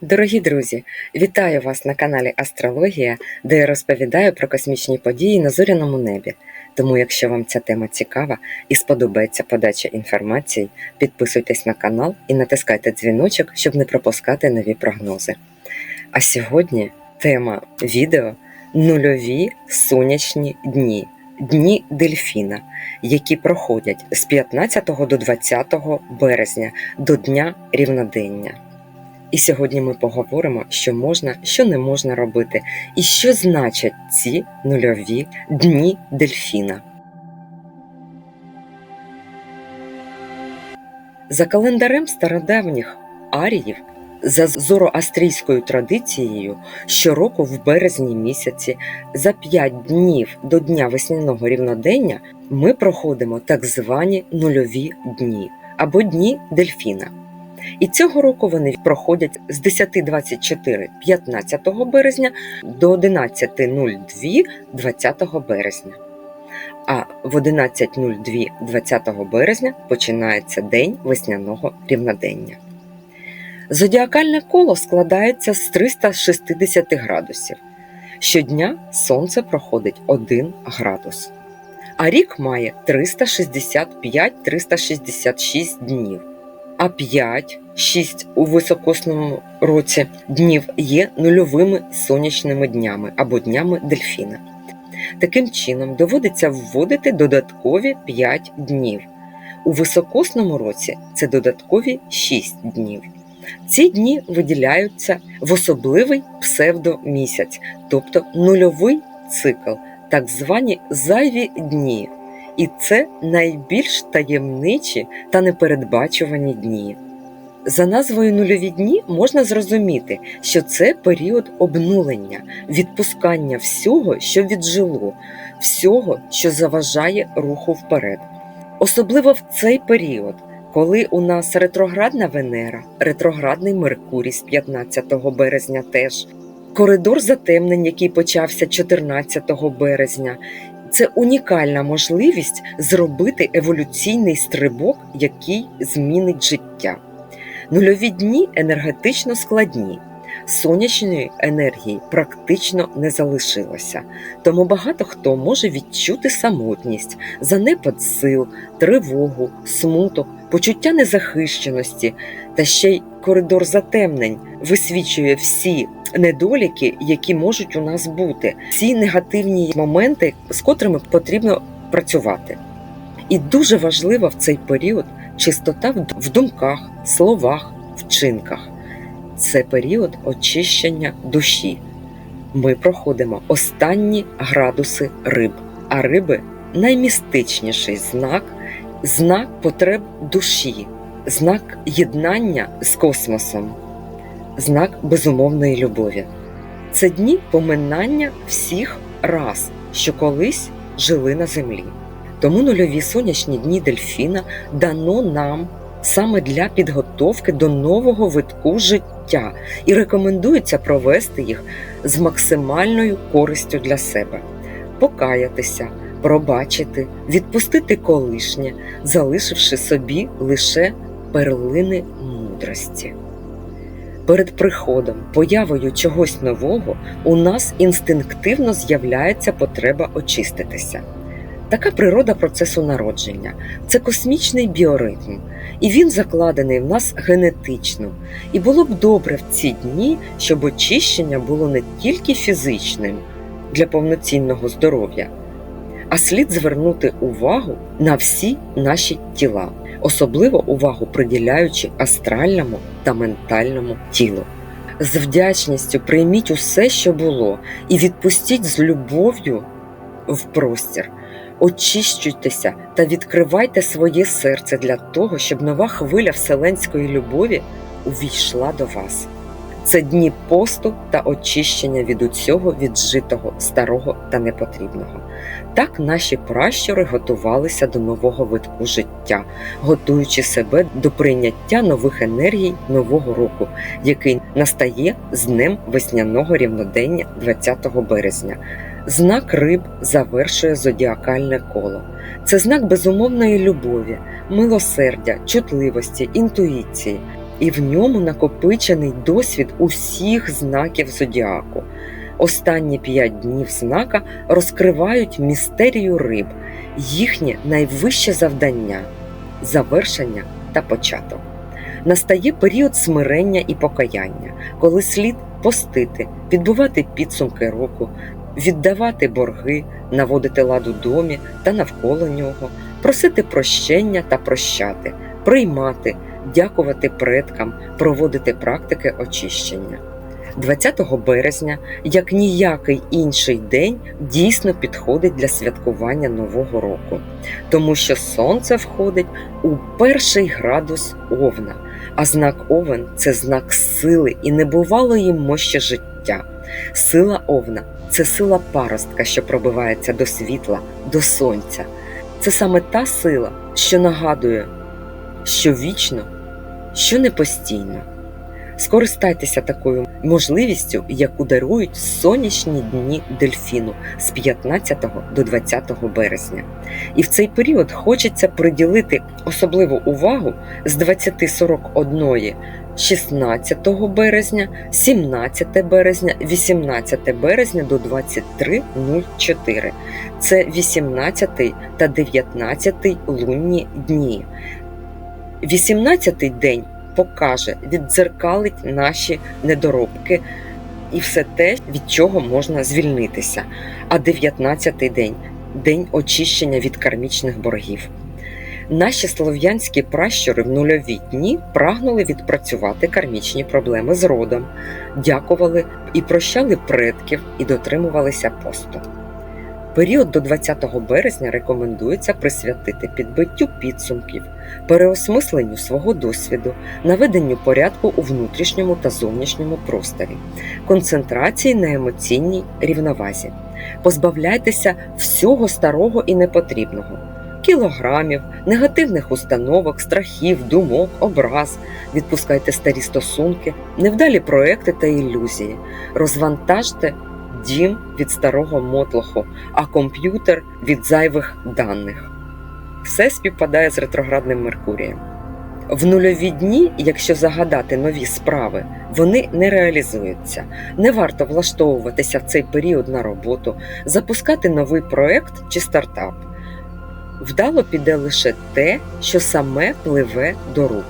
Дорогі друзі, вітаю вас на каналі Астрологія, де я розповідаю про космічні події на зоряному небі. Тому, якщо вам ця тема цікава і сподобається подача інформації, підписуйтесь на канал і натискайте дзвіночок, щоб не пропускати нові прогнози. А сьогодні тема відео нульові сонячні дні, дні дельфіна, які проходять з 15 до 20 березня до Дня рівнодення. І сьогодні ми поговоримо, що можна, що не можна робити, і що значать ці нульові дні дельфіна. За календарем стародавніх аріїв, за зороастрійською традицією, щороку в березні місяці за 5 днів до дня весняного рівнодення ми проходимо так звані нульові дні або дні дельфіна. І цього року вони проходять з 10.24 15 березня до 11.02 20 березня. А в 11.02 20 березня починається день весняного рівнодення. Зодіакальне коло складається з 360 градусів. Щодня сонце проходить 1 градус. А рік має 365-366 днів а 5, 6 у високосному році днів є нульовими сонячними днями або днями дельфіна. Таким чином, доводиться вводити додаткові 5 днів. У високосному році це додаткові 6 днів. Ці дні виділяються в особливий псевдомісяць, тобто нульовий цикл, так звані зайві дні. І це найбільш таємничі та непередбачувані дні. За назвою нульові дні можна зрозуміти, що це період обнулення, відпускання всього, що віджило, всього, що заважає руху вперед. Особливо в цей період, коли у нас ретроградна Венера, ретроградний Меркурій з 15 березня теж, коридор затемнень, який почався 14 березня, це унікальна можливість зробити еволюційний стрибок, який змінить життя. Нульові дні енергетично складні. Сонячної енергії практично не залишилося, тому багато хто може відчути самотність, занепад сил, тривогу, смуток, почуття незахищеності та ще й коридор затемнень висвічує всі недоліки, які можуть у нас бути, всі негативні моменти, з котрими потрібно працювати. І дуже важлива в цей період чистота в думках, словах, вчинках. Це період очищення душі. Ми проходимо останні градуси риб, а риби наймістичніший знак, знак потреб душі, знак єднання з космосом знак безумовної любові. Це дні поминання всіх рас, що колись жили на землі. Тому нульові сонячні дні дельфіна дано нам саме для підготовки до нового витку життя і рекомендується провести їх з максимальною користю для себе, покаятися, пробачити, відпустити колишнє, залишивши собі лише перлини мудрості. Перед приходом, появою чогось нового у нас інстинктивно з'являється потреба очиститися. Така природа процесу народження це космічний біоритм, і він закладений в нас генетично. І було б добре в ці дні, щоб очищення було не тільки фізичним для повноцінного здоров'я, а слід звернути увагу на всі наші тіла особливо увагу приділяючи астральному та ментальному тілу. З вдячністю прийміть усе, що було, і відпустіть з любов'ю в простір. Очищуйтеся та відкривайте своє серце для того, щоб нова хвиля вселенської любові увійшла до вас. Це дні посту та очищення від усього віджитого, старого та непотрібного. Так наші пращури готувалися до нового витку життя, готуючи себе до прийняття нових енергій нового року, який настає з днем весняного рівнодення 20 березня. Знак риб завершує зодіакальне коло. Це знак безумовної любові, милосердя, чутливості, інтуїції. і в ньому накопичений досвід усіх знаків зодіаку. Останні п'ять днів знака розкривають містерію риб, їхнє найвище завдання завершення та початок. Настає період смирення і покаяння, коли слід постити, відбувати підсумки року, віддавати борги, наводити лад у домі та навколо нього, просити прощення та прощати, приймати, дякувати предкам, проводити практики очищення. 20 березня, як ніякий інший день, дійсно підходить для святкування Нового року, тому що сонце входить у перший градус Овна, а знак Овен це знак сили і небувалої мощі життя. Сила Овна це сила паростка, що пробивається до світла, до сонця. Це саме та сила, що нагадує, що вічно, що не постійно. Скористайтеся такою можливістю, яку дарують сонячні дні дельфіну з 15 до 20 березня. І в цей період хочеться приділити особливу увагу з 20.41 16 березня, 17 березня, 18 березня до 23.04. Це 18 та 19 лунні дні. 18 день покаже, віддзеркалить наші недоробки і все те, від чого можна звільнитися. А 19-й день день очищення від кармічних боргів. Наші слов'янські пращури в нульові дні прагнули відпрацювати кармічні проблеми з родом, дякували і прощали предків і дотримувалися посту. Період до 20 березня рекомендується присвятити підбиттю підсумків, переосмисленню свого досвіду, наведенню порядку у внутрішньому та зовнішньому просторі, концентрації на емоційній рівновазі. Позбавляйтеся всього старого і непотрібного. Кілограмів, негативних установок, страхів, думок, образ, відпускайте старі стосунки, невдалі проекти та ілюзії, розвантажте дім від старого мотлоху, а комп'ютер від зайвих даних. Все співпадає з ретроградним Меркурієм. В нульові дні, якщо загадати нові справи, вони не реалізуються. Не варто влаштовуватися в цей період на роботу, запускати новий проект чи стартап. Вдало піде лише те, що саме пливе до рук.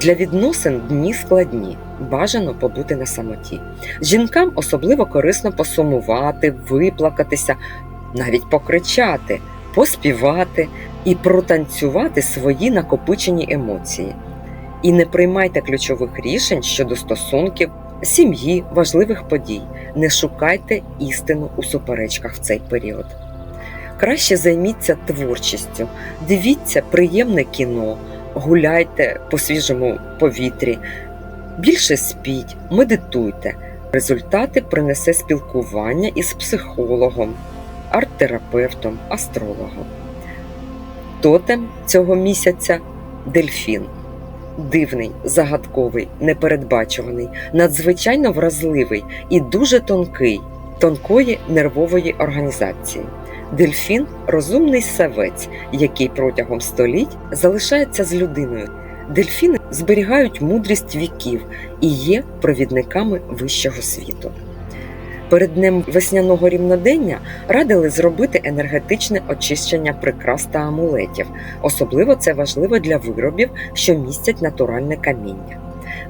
Для відносин дні складні, бажано побути на самоті. Жінкам особливо корисно посумувати, виплакатися, навіть покричати, поспівати і протанцювати свої накопичені емоції. І не приймайте ключових рішень щодо стосунків, сім'ї, важливих подій. Не шукайте істину у суперечках в цей період. Краще займіться творчістю, дивіться приємне кіно, гуляйте по свіжому повітрі, більше спіть, медитуйте. Результати принесе спілкування із психологом, арт-терапевтом, астрологом. Тотем цього місяця дельфін. Дивний, загадковий, непередбачуваний, надзвичайно вразливий і дуже тонкий, тонкої нервової організації. Дельфін розумний савець, який протягом століть залишається з людиною. Дельфіни зберігають мудрість віків і є провідниками вищого світу. Перед днем весняного рівнодення радили зробити енергетичне очищення прикрас та амулетів. Особливо це важливо для виробів, що містять натуральне каміння.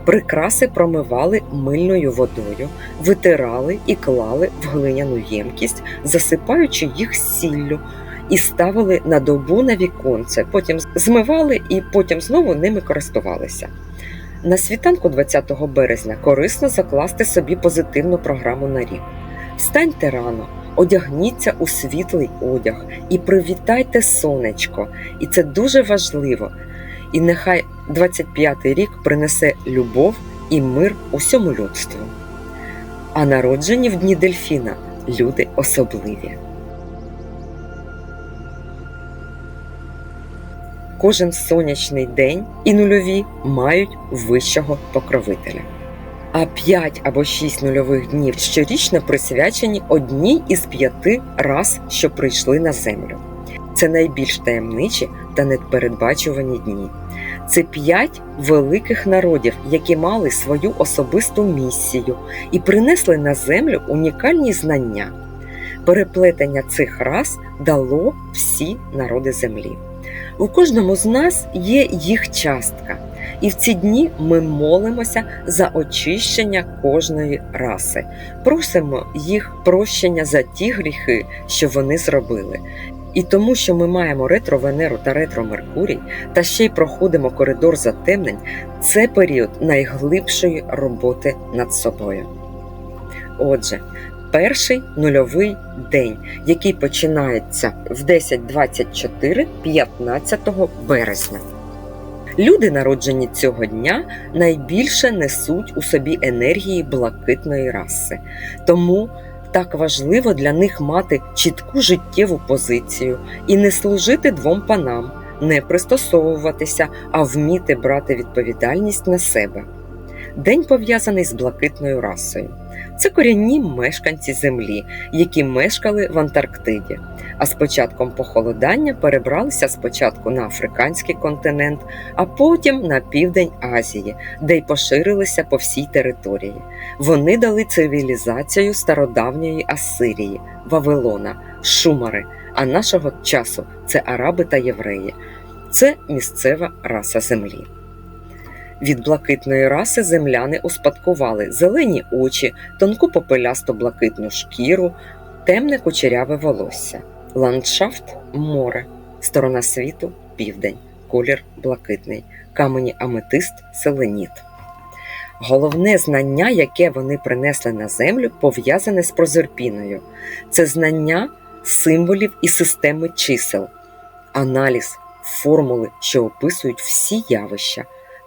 Прикраси промивали мильною водою, витирали і клали в глиняну ємкість, засипаючи їх сіллю, і ставили на добу на віконце, потім змивали і потім знову ними користувалися. На світанку 20 березня корисно закласти собі позитивну програму на рік. Встаньте рано, одягніться у світлий одяг і привітайте сонечко. І це дуже важливо. І нехай 25-й рік принесе любов і мир усьому людству. А народжені в дні дельфіна люди особливі. Кожен сонячний день і нульові мають вищого покровителя. А 5 або 6 нульових днів щорічно присвячені одній із п'яти рас, що прийшли на землю. Це найбільш таємничі та непередбачувані дні. Це п'ять великих народів, які мали свою особисту місію і принесли на землю унікальні знання. Переплетення цих рас дало всі народи землі. У кожному з нас є їх частка, і в ці дні ми молимося за очищення кожної раси, просимо їх прощення за ті гріхи, що вони зробили. І тому, що ми маємо ретро-Венеру та ретро-Меркурій, та ще й проходимо коридор затемнень, це період найглибшої роботи над собою. Отже, перший нульовий день, який починається в 10.24 15 березня. Люди, народжені цього дня, найбільше несуть у собі енергії блакитної раси. Тому так важливо для них мати чітку життєву позицію і не служити двом панам, не пристосовуватися, а вміти брати відповідальність на себе. День пов'язаний з блакитною расою. Це корінні мешканці землі, які мешкали в Антарктиді. А з початком похолодання перебралися спочатку на африканський континент, а потім на південь Азії, де й поширилися по всій території. Вони дали цивілізацію стародавньої Асирії, Вавилона, Шумари, а нашого часу це араби та євреї. Це місцева раса землі. Від блакитної раси земляни успадкували зелені очі, тонку попелясто блакитну шкіру, темне кучеряве волосся, ландшафт море, сторона світу південь, колір блакитний, камені аметист селеніт. Головне знання, яке вони принесли на землю, пов'язане з прозерпіною. Це знання символів і системи чисел, аналіз, формули, що описують всі явища,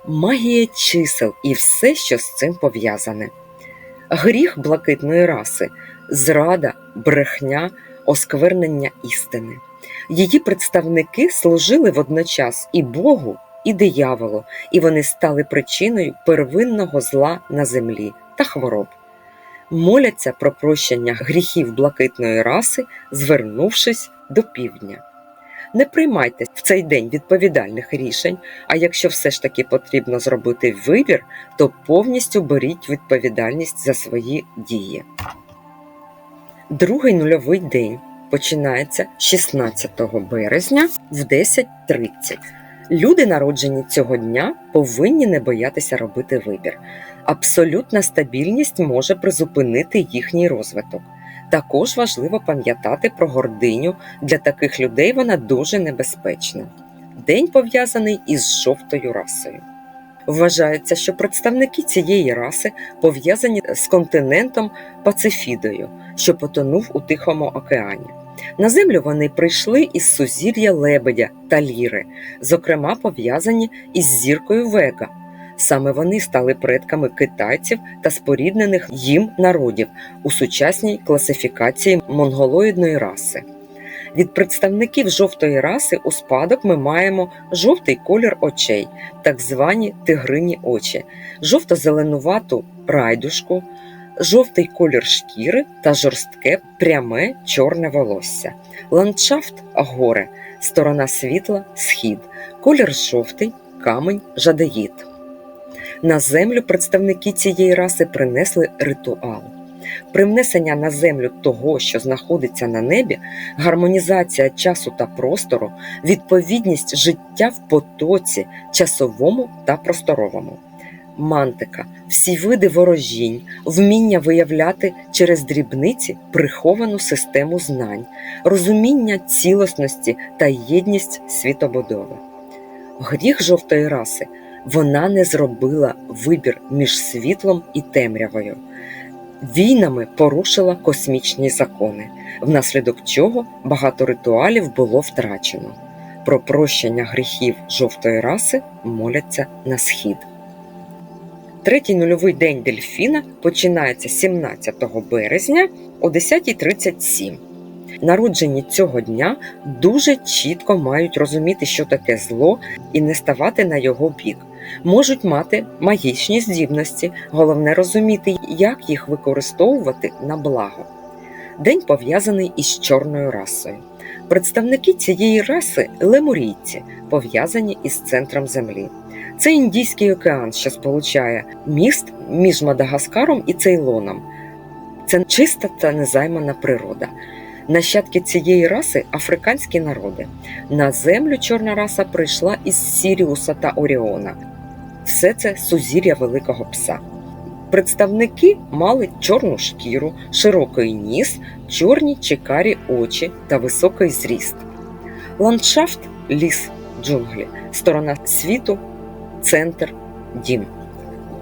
магія чисел і все, що з цим пов'язане. Гріх блакитної раси, зрада, брехня, осквернення істини. Її представники служили водночас і Богу, і дияволу, і вони стали причиною первинного зла на землі та хвороб. Моляться про прощення гріхів блакитної раси, звернувшись до півдня. Не приймайте в цей день відповідальних рішень, а якщо все ж таки потрібно зробити вибір, то повністю беріть відповідальність за свої дії. Другий нульовий день починається 16 березня в 10.30. Люди, народжені цього дня, повинні не боятися робити вибір. Абсолютна стабільність може призупинити їхній розвиток. Також важливо пам'ятати про гординю. Для таких людей вона дуже небезпечна. День пов'язаний із жовтою расою. Вважається, що представники цієї раси пов'язані з континентом Пацифідою, що потонув у Тихому океані. На землю вони прийшли із сузір'я лебедя та ліри, зокрема пов'язані із зіркою Вега. Саме вони стали предками китайців та споріднених їм народів у сучасній класифікації монголоїдної раси. Від представників жовтої раси у спадок ми маємо жовтий колір очей, так звані тигрині очі, жовто-зеленувату райдушку, жовтий колір шкіри та жорстке пряме чорне волосся, ландшафт горе, сторона світла схід, колір жовтий, камень жадеїд. На землю представники цієї раси принесли ритуал. Привнесення на землю того, що знаходиться на небі, гармонізація часу та простору, відповідність життя в потоці, часовому та просторовому, мантика, всі види ворожінь, вміння виявляти через дрібниці приховану систему знань, розуміння цілісності та єдність світобудови. Гріх жовтої раси вона не зробила вибір між світлом і темрявою. Війнами порушила космічні закони, внаслідок чого багато ритуалів було втрачено. Про прощення гріхів жовтої раси моляться на схід. Третій нульовий день дельфіна починається 17 березня о 10.37. Народжені цього дня дуже чітко мають розуміти, що таке зло, і не ставати на його бік. Можуть мати магічні здібності, головне розуміти, як їх використовувати на благо. День пов'язаний із чорною расою. Представники цієї раси лемурійці, пов'язані із центром землі. Це Індійський океан, що сполучає міст між Мадагаскаром і Цейлоном. Це чиста та незаймана природа. Нащадки цієї раси африканські народи. На землю чорна раса прийшла із Сіріуса та Оріона. Все це сузір'я великого пса. Представники мали чорну шкіру, широкий ніс, чорні чи карі очі та високий зріст. Ландшафт ліс, джунглі, сторона світу, центр, дім.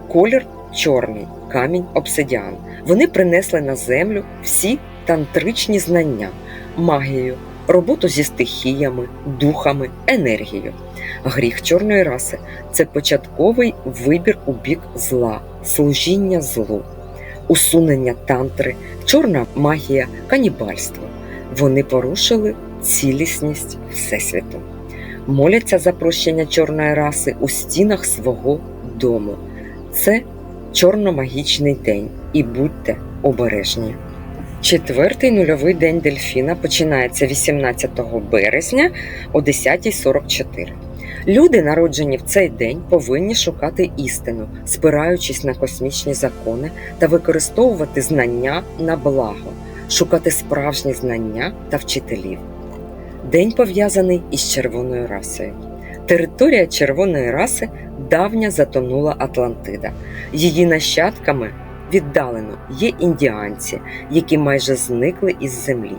Колір чорний, камінь обсидіан. Вони принесли на землю всі тантричні знання, магію, роботу зі стихіями, духами, енергію. Гріх чорної раси це початковий вибір у бік зла, служіння злу, усунення тантри, чорна магія, канібальство. Вони порушили цілісність Всесвіту. Моляться за прощення чорної раси у стінах свого дому. Це чорномагічний день, і будьте обережні. Четвертий нульовий день дельфіна починається 18 березня о 10.44. Люди, народжені в цей день, повинні шукати істину, спираючись на космічні закони та використовувати знання на благо, шукати справжні знання та вчителів. День пов'язаний із червоною расою. Територія червоної раси давня затонула Атлантида. Її нащадками віддалено є індіанці, які майже зникли із землі,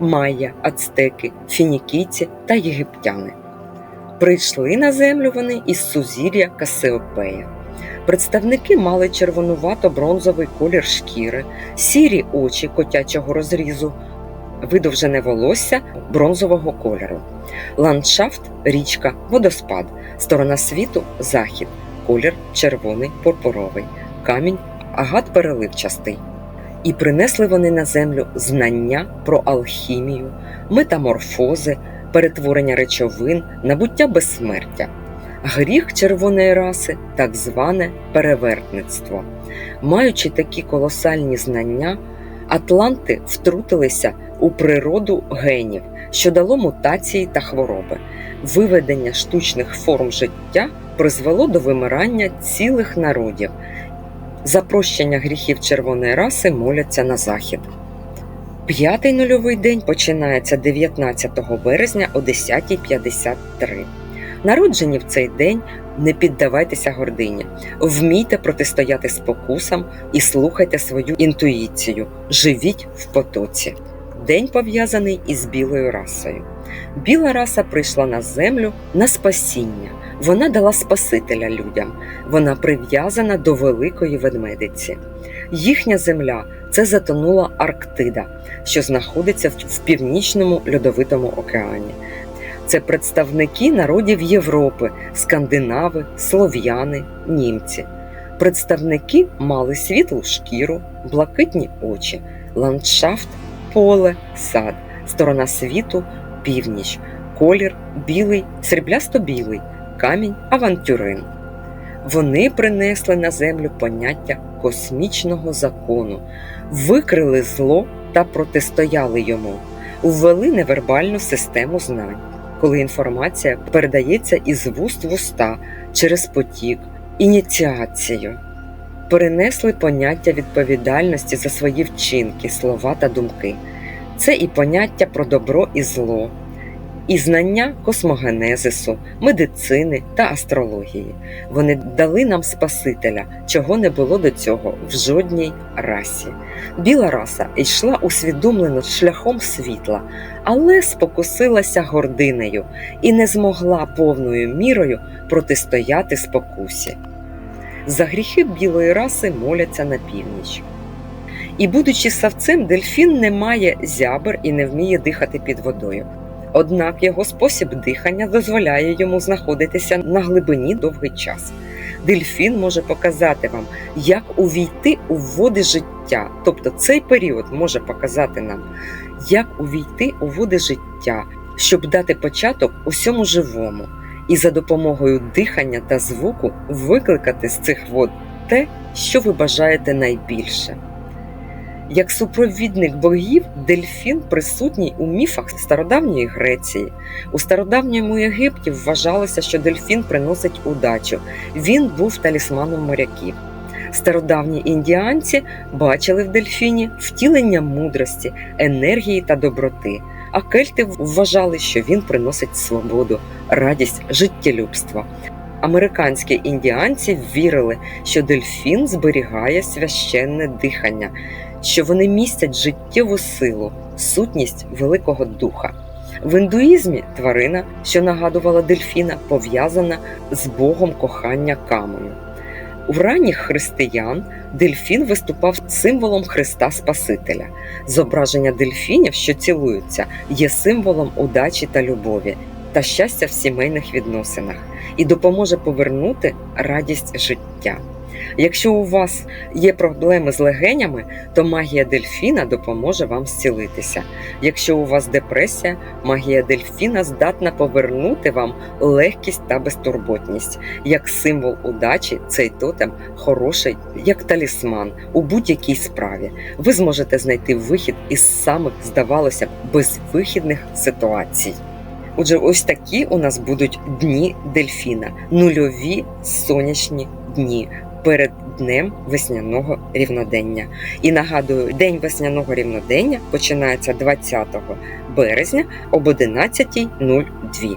майя, ацтеки, фінікійці та єгиптяни. Прийшли на землю вони із сузір'я Касеопея. Представники мали червонувато-бронзовий колір шкіри, сірі очі котячого розрізу, видовжене волосся бронзового кольору, ландшафт, річка, водоспад, сторона світу захід, колір червоний пурпуровий, камінь агат переливчастий. І принесли вони на землю знання про алхімію, метаморфози, перетворення речовин, набуття безсмертя, гріх червоної раси, так зване перевертництво. Маючи такі колосальні знання, атланти втрутилися у природу генів, що дало мутації та хвороби. Виведення штучних форм життя призвело до вимирання цілих народів. За прощення гріхів червоної раси моляться на захід. П'ятий нульовий день починається 19 березня о 10.53. Народжені в цей день не піддавайтеся гордині, вмійте протистояти спокусам і слухайте свою інтуїцію, живіть в потоці. День пов'язаний із білою расою. Біла раса прийшла на землю на спасіння. Вона дала Спасителя людям, вона прив'язана до великої ведмедиці. Їхня земля це затонула Арктида, що знаходиться в північному льодовитому океані. Це представники народів Європи, скандинави, слов'яни, німці. Представники мали світлу шкіру, блакитні очі, ландшафт, поле, сад, сторона світу, північ, колір білий, сріблясто-білий, камінь авантюрин. Вони принесли на землю поняття космічного закону, викрили зло та протистояли йому, ввели невербальну систему знань, коли інформація передається із вуст в уста через потік, ініціацію. Перенесли поняття відповідальності за свої вчинки, слова та думки. Це і поняття про добро і зло, і знання космогенезису, медицини та астрології. Вони дали нам Спасителя, чого не було до цього в жодній расі. Біла раса йшла усвідомлено шляхом світла, але спокусилася гординею і не змогла повною мірою протистояти спокусі. За гріхи білої раси моляться на північ. І, будучи савцем, дельфін не має зябр і не вміє дихати під водою. Однак його спосіб дихання дозволяє йому знаходитися на глибині довгий час. Дельфін може показати вам, як увійти у води життя, тобто цей період може показати нам, як увійти у води життя, щоб дати початок усьому живому, і за допомогою дихання та звуку викликати з цих вод те, що ви бажаєте найбільше. Як супровідник богів, дельфін присутній у міфах стародавньої Греції. У стародавньому Єгипті вважалося, що дельфін приносить удачу. Він був талісманом моряків. Стародавні індіанці бачили в дельфіні втілення мудрості, енергії та доброти. А кельти вважали, що він приносить свободу, радість, життєлюбство. Американські індіанці вірили, що дельфін зберігає священне дихання, що вони містять життєву силу, сутність Великого Духа. В індуїзмі тварина, що нагадувала дельфіна, пов'язана з Богом кохання камою. У ранніх християн дельфін виступав символом Христа Спасителя. Зображення дельфінів, що цілуються, є символом удачі та любові та щастя в сімейних відносинах і допоможе повернути радість життя. Якщо у вас є проблеми з легенями, то магія дельфіна допоможе вам зцілитися. Якщо у вас депресія, магія дельфіна здатна повернути вам легкість та безтурботність. Як символ удачі, цей тотем хороший, як талісман у будь-якій справі. Ви зможете знайти вихід із самих, здавалося б, безвихідних ситуацій. Отже, ось такі у нас будуть дні дельфіна, нульові сонячні дні перед днем весняного рівнодення. І нагадую, день весняного рівнодення починається 20 березня об 11.02.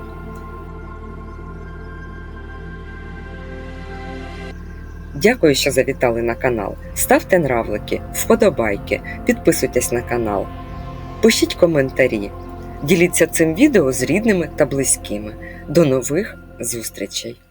Дякую, що завітали на канал. Ставте нравлики, вподобайки, підписуйтесь на канал, пишіть коментарі. Діліться цим відео з рідними та близькими. До нових зустрічей!